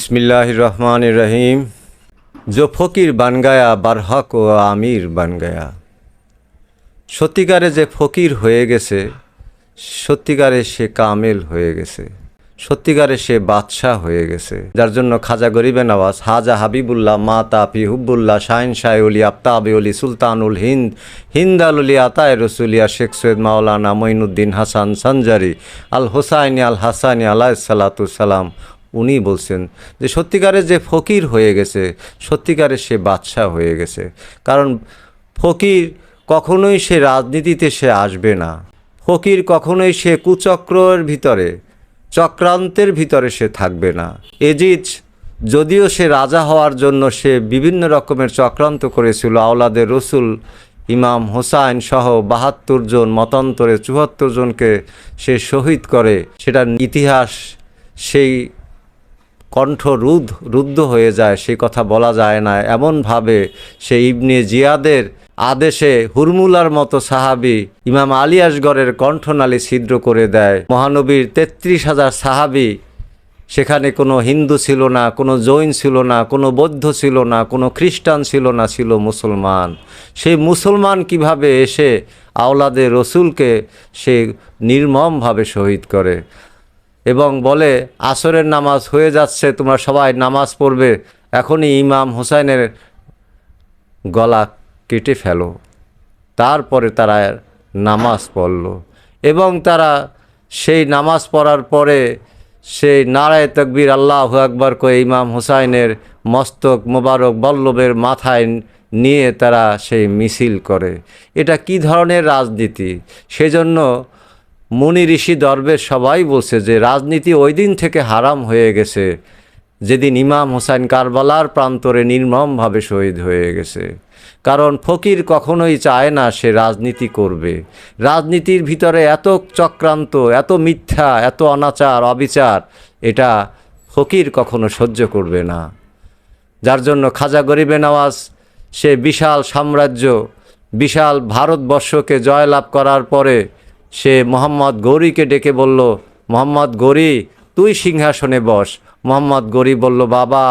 বিসমিল্লাহ রহমান রহিম জো ফকির বানগায়া বারহক ও আমির বানগায়া সত্যিকারে যে ফকির হয়ে গেছে, সত্যিকারে সে কামেল হয়ে গেছে। সত্যিকারে সে বাদশাহ হয়ে গেছে। যার জন্য খাজা গরিবে নওয়াজ, হাজা হাবিবুল্লাহ, মাতা ফি হুবুল্লাহ শাহিন শাহলি আফতাবি অলি, সুলতানুল হিন্দ হিন্দালুলি আতায় রসুলিয়া, শেখ সৈয়দ মাওলানা মঈনুদ্দিন হাসান, সঞ্জারি, আল হোসাইনি, আল হাসানি আলাহ সালাতুসালাম উনি বলছেন যে সত্যিকারে যে ফকির হয়ে গেছে সত্যিকারে সে বাদশাহ হয়ে গেছে। কারণ ফকির কখনোই সে রাজনীতিতে সে আসবে না। ফকির কখনোই সে কুচক্রর ভিতরে, চক্রান্তের ভিতরে সে থাকবে না। এজিজ, যদিও সে রাজা হওয়ার জন্য সে বিভিন্ন রকমের চক্রান্ত করেছিল, আওলাদের রসুল, ইমাম হোসাইন সহ বাহাত্তর জন, মতান্তরে চুয়াত্তর জনকে সে শহীদ করে। সেটার ইতিহাস সেই কণ্ঠ রুদ্ধ রুদ্ধ হয়ে যায়, সে কথা বলা যায় না। এমনভাবে সে ইবনে জিয়াদের আদেশে হুরমুলার মতো সাহাবি ইমাম আলী আসগরের কণ্ঠনালী ছিদ্র করে দেয়। মহানবীর তেত্রিশ হাজার সাহাবি, সেখানে কোনো হিন্দু ছিল না, কোনো জৈন ছিল না, কোনো বৌদ্ধ ছিল না, কোনো খ্রিস্টান ছিল না, ছিল মুসলমান। সেই মুসলমান কীভাবে এসে আওলাদে রসুলকে সে নির্মমভাবে শহীদ করে? এবং বলে, আসরের নামাজ হয়ে যাচ্ছে, তোমরা সবাই নামাজ পড়বে। এখনই ইমাম হোসাইনের গলা কেটে ফেলো। তারপরে তারা নামাজ পড়ল এবং তারা সেই নামাজ পড়ার পরে সেই নারায় তকবীর আল্লাহ আকবর করে ইমাম হোসাইনের মস্তক মোবারক বল্লভের মাথায় নিয়ে তারা সেই মিছিল করে। এটা কি ধরনের রাজনীতি? সেজন্য মুনি ঋষি দরবেশ সবাই বলছে যে রাজনীতি ওই দিন থেকে হারাম হয়ে গেছে। যেদিন ইমাম হোসাইন কারবালার প্রান্তরে নির্মমভাবে শহীদ হয়ে গেছে। কারণ ফকির কখনোই চায় না সে রাজনীতি করবে। রাজনীতির ভিতরে এত চক্রান্ত, এত মিথ্যা, এত অনাচার, অবিচার, এটা ফকির কখনো সহ্য করবে না। যার জন্য খাজা গরিবে নওয়াজ, সে বিশাল সাম্রাজ্য, বিশাল ভারতবর্ষকে জয়লাভ করার পরে সে মোহাম্মদ গৌরীকে ডেকে বলল, মোহাম্মদ গৌরী, তুই সিংহাসনে বস। মোহাম্মদ গৌরী বলল, বাবা,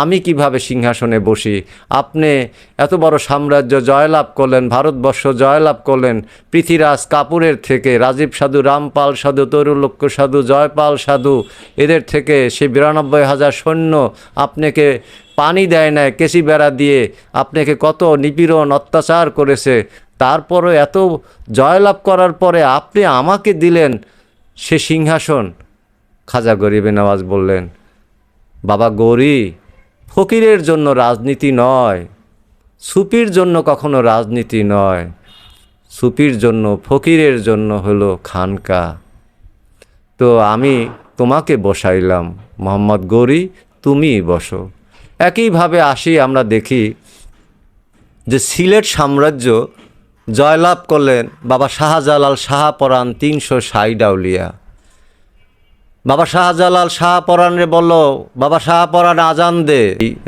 আমি কীভাবে সিংহাসনে বসি? আপনি এত বড় সাম্রাজ্য জয়লাভ করলেন, ভারতবর্ষ জয়লাভ করলেন, পৃথিরাজ কাপুরের থেকে, রাজীব সাধু, রামপাল সাধু, তরুলক্ষ সাধু, জয়পাল সাধু, এদের থেকে সে বিরানব্বই হাজার সৈন্য আপনাকে পানি দেয় না কেসি বেড়া দিয়ে আপনাকে কত নিপীড়ন, অত্যাচার করেছে। তারপরও এত জয়লাভ করার পরে আপনি আমাকে দিলেন সে সিংহাসন। খাজা গরিবে নওয়াজ বললেন, বাবা গৌরী, ফকিরের জন্য রাজনীতি নয়। সুপির জন্য কখনো রাজনীতি নয়। সুপির জন্য, ফকিরের জন্য হলো খানকা। তো আমি তোমাকে বসাইলাম। মোহাম্মদ গৌরী তুমি বসো। একইভাবে আসি আমরা দেখি যে সিলেট সাম্রাজ্য জয়লাভ করলেন বাবা শাহজালাল শাহপরাণ তিনশো সাইডাউলিয়া বাবা শাহজালাল শাহপরাণে বলল, বাবা শাহপরাণ আজান দে।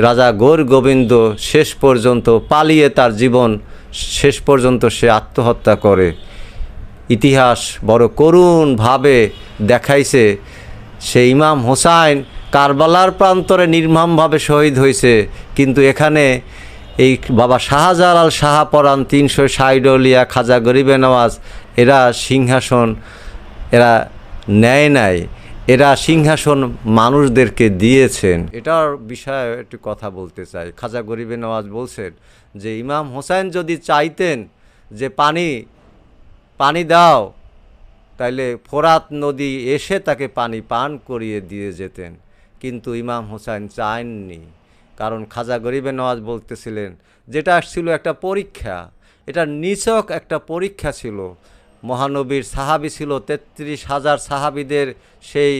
রাজা গৌর গোবিন্দ শেষ পর্যন্ত পালিয়ে তার জীবন শেষ পর্যন্ত সে আত্মহত্যা করে। ইতিহাস বড় করুণভাবে দেখাইছে, সে ইমাম হোসাইন কারবালার প্রান্তরে নির্মমভাবে শহীদ হয়েছে কিন্তু এখানে এই বাবা শাহজালাল শাহপরাণ তিনশো সাইডলিয়া খাজা গরিবে নওয়াজ এরা সিংহাসন, এরা নেয় নাই, এরা সিংহাসন মানুষদেরকে দিয়েছেন। এটার বিষয়ে একটু কথা বলতে চাই। খাজা গরিবে নওয়াজ বলছেন যে, ইমাম হোসাইন যদি চাইতেন যে পানি পানি দাও, তাইলে ফোরাত নদী এসে তাকে পানি পান করিয়ে দিয়ে যেতেন। কিন্তু ইমাম হোসাইন চাননি। কারণ খাজা গরিবে নওয়াজ বলতেছিলেন, যেটা আসছিল একটা পরীক্ষা, এটা নিছক একটা পরীক্ষা ছিল। মহানবীর সাহাবি ছিল তেত্রিশ হাজার সাহাবিদের সেই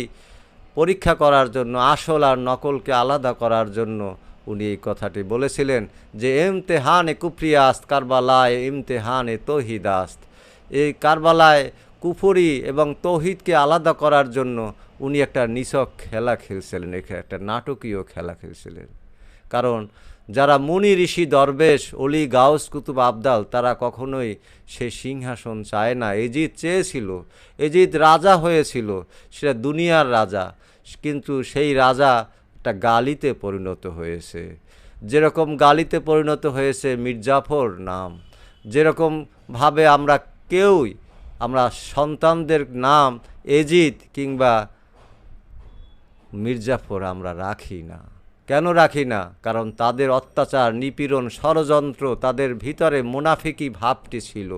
পরীক্ষা করার জন্য, আসল আর নকলকে আলাদা করার জন্য উনি এই কথাটি বলেছিলেন যে এমতেহানে কুফরিয়াস্ত, কারবালায় ইমতেহানে তহিদাস্ত। এই কারবালায় কুফরি এবং তৌহিদকে আলাদা করার জন্য উনি একটা নিছক খেলা খেলছিলেন একটা নাটকীয় খেলা খেলছিলেন। কারণ যারা মুনি ঋষি দরবেশ, অলি, গাউস, কুতুব, আবদাল, তারা কখনোই সে সিংহাসন চায় না। এজিদ চেয়েছিল, এজিদ রাজা হয়েছিল, সেটা দুনিয়ার রাজা, কিন্তু সেই রাজা একটা গালিতে পরিণত হয়েছে। যেরকম গালিতে পরিণত হয়েছে মির্জাফর নাম, যেরকম ভাবে আমরা কেউই, আমরা সন্তানদের নাম এজিদ কিংবা মির্জাফর আমরা রাখি না। কেন রাখি না? কারণ তাদের অত্যাচার, নিপীড়ন, ষড়যন্ত্র তাদের ভিতরে মুনাফিকি ভাবটি ছিল।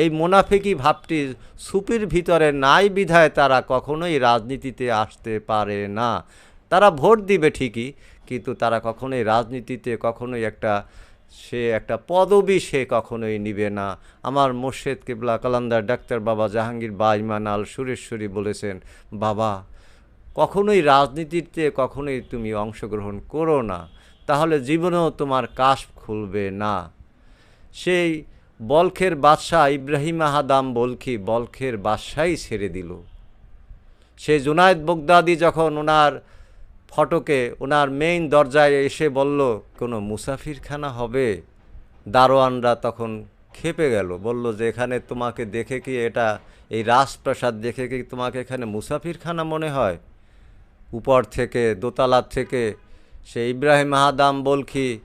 এই মুনাফিকি ভাবটি সুপির ভিতরে নাই বিধায় তারা কখনোই রাজনীতিতে আসতে পারে না। তারা ভোট দিবে ঠিকই, কিন্তু তারা কখনোই রাজনীতিতে, কখনোই একটা, সে একটা পদবি সে কখনোই নিবে না। আমার মোর্শেদ কেবলা কালান্দার ডাক্তার বাবা জাহাঙ্গীর বাইমান আল সুরেশ্বরী বলেছেন, বাবা কখনোই রাজনীতিতে কখনোই তুমি অংশগ্রহণ করো না, তাহলে জীবনেও তোমার কাশ খুলবে না। সেই বলখের বাদশাহ ইব্রাহিম আহাদাম বলখি বলখের বাদশাই ছেড়ে দিল। সে জুনায়দ বগদাদি যখন ওনার ফটকে, ওনার মেইন দরজায় এসে বলল, কোনো মুসাফিরখানা হবে? দারোয়ানরা তখন খেপে গেল, বলল যে এখানে তোমাকে দেখে কি এটা, এই রাজপ্রাসাদ দেখে কি তোমাকে এখানে মুসাফিরখানা মনে হয়? উপর থেকে দোতলার থেকে। সে ইব্রাহিম আহাদাম বলখি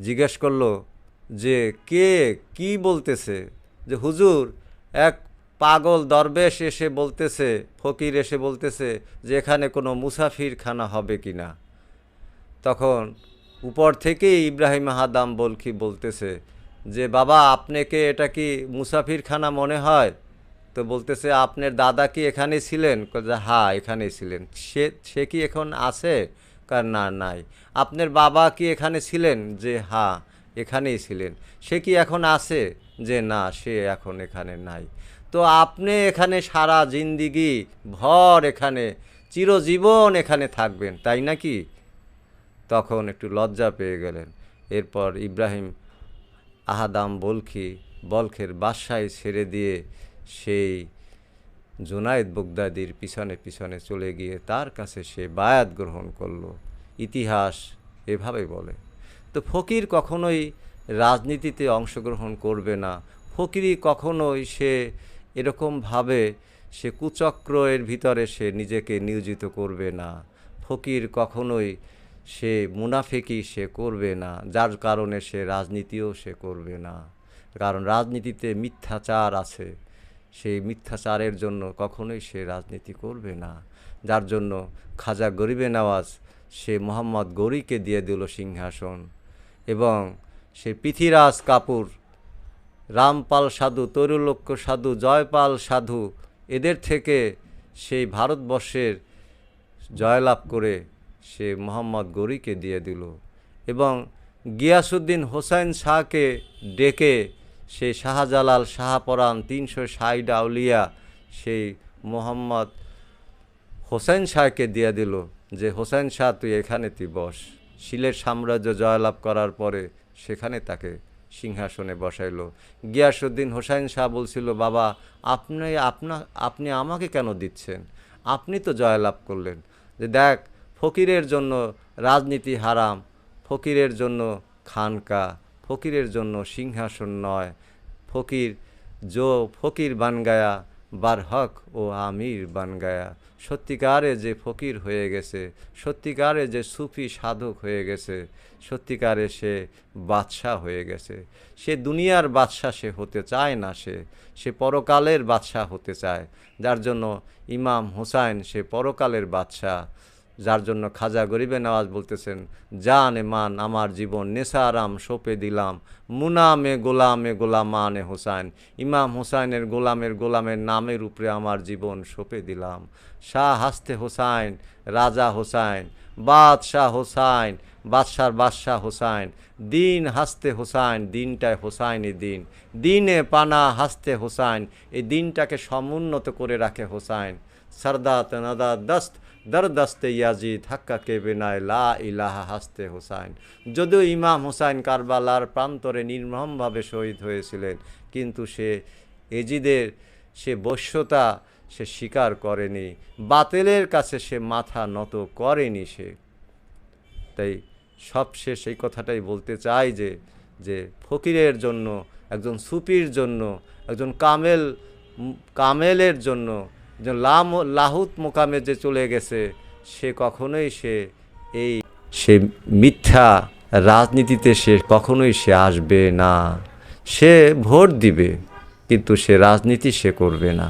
জিজ্ঞেস করল যে, কে? কি বলতেছে? যে, হুজুর, এক পাগল দরবেশ এসে বলতেছে, ফকির এসে বলতেছে যে, এখানে কোনো মুসাফিরখানা হবে কি না? তখন উপর থেকেই ইব্রাহিম আহাদাম বলখি বলতেছে যে, বাবা আপনাকে এটা কি মুসাফিরখানা মনে হয়? তো বলতেছে, আপনার দাদা কি এখানে ছিলেন? হ্যাঁ এখানেই ছিলেন। সে সে কি এখন আছে? কার না, নাই। আপনার বাবা কি এখানে ছিলেন? যে হ্যাঁ এখানেই ছিলেন। সে কি এখন আছে? যে না, সে এখন এখানে নাই। তো আপনি এখানে সারা জিন্দিগি ভর এখানে, চিরজীবন এখানে থাকবেন, তাই নাকি? তখন একটু লজ্জা পেয়ে গেলেন। এরপর ইব্রাহিম আহাদাম বলখি, বলখের বাসায় ছেড়ে দিয়ে সেই জুনায়েদ বগদাদির পিছনে পিছনে চলে গিয়ে তার কাছে সে বায়াত গ্রহণ করল। ইতিহাস এভাবে বলে। তো ফকির কখনোই রাজনীতিতে অংশগ্রহণ করবে না। ফকিরই কখনোই সে এরকমভাবে সে কুচক্র এর ভিতরে সে নিজেকে নিয়োজিত করবে না। ফকির কখনোই সে মুনাফেকি সে করবে না। যার কারণে সে রাজনীতিও সে করবে না। কারণ রাজনীতিতে মিথ্যাচার আছে। সেই মিথ্যাচারের জন্য কখনোই সে রাজনীতি করবে না। যার জন্য খাজা গরিবে নওয়াজ সে মোহাম্মদ গৌরীকে দিয়ে দিল সিংহাসন এবং সে পৃথিরাজ কাপুর, রামপাল সাধু, তরুলক্ষ সাধু, জয়পাল সাধু, এদের থেকে সেই ভারতবর্ষের জয়লাভ করে সে মোহাম্মদ গৌরীকে দিয়ে দিল এবং গিয়াসুদ্দিন হোসাইন শাহকে ডেকে সেই শাহজালাল শাহপরান তিনশো ষাট আউলিয়া সেই মোহাম্মদ হোসেন শাহকে দিয়ে দিল যে, হোসেন শাহ, তুই এখানে তুই বস। শিলের সাম্রাজ্য জয়লাভ করার পরে সেখানে তাকে সিংহাসনে বসাইলো। গিয়াসুদ্দিন হোসাইন শাহ বলছিল, বাবা, আপনি, আপনা, আপনি আমাকে কেন দিচ্ছেন? আপনি তো জয়লাভ করলেন। যে দেখ, ফকিরের জন্য রাজনীতি হারাম, ফকিরের জন্য খানকা ফকিরের জন্য সিংহাসন নয়। ফকির জো, ফকির বান গায়া বারহক ও আমির বান গায়া। সত্যিকারে যে ফকির হয়ে গেছে, সত্যিকারে যে সুফি সাধক হয়ে গেছে, সত্যিকারে সে বাদশাহ হয়ে গেছে। সে দুনিয়ার বাদশাহ সে হতে চায় না সে সে পরকালের বাদশাহ হতে চায়। যার জন্য ইমাম হুসাইন সে পরকালের বাদশাহ। যার জন্য খাজা গরিবে নওয়াজ বলতেছেন, জান এ মান আমার জীবন, নেশারাম সোপে দিলাম। মুনামে গোলামে গোলামানে হোসাইন। ইমাম হোসাইনের গোলামের গোলামের নামের উপরে আমার জীবন সোপে দিলাম। শাহ হাসতে হোসাইন, রাজা হোসাইন, বাদশাহ হোসাইন, বাদশার বাদশাহ হোসাইন। দিন হাসতে হোসাইন, দিনটায় হোসাইনই দিন। দিনে পানা হাসতে হোসাইন, এই দিনটাকে সমুন্নত করে রাখে হোসাইন। সরদাত নাদা দস্ত দরদস্তে ইয়াজিদ হাক্কা কে বেনায় লা ইলাহা হাসতে হুসাইন যদিও ইমাম হুসাইন কারবালার প্রান্তরে নির্মমভাবে শহীদ হয়েছিলেন, কিন্তু সে এজিদের সে বশ্যতা সে স্বীকার করেনি। বাতেলের কাছে সে মাথা নত করেনি সে। তাই সবশেষ এই কথাটাই বলতে চাই যে যে ফকিরের জন্য, একজন সুপির জন্য, একজন কামেল, কামেলের জন্য যে লাম, লাহুত মোকামে যে চলে গেছে, সে কখনোই সে এই, সে মিথ্যা রাজনীতিতে সে কখনোই সে আসবে না। সে ভোট দিবে, কিন্তু সে রাজনীতি সে করবে না।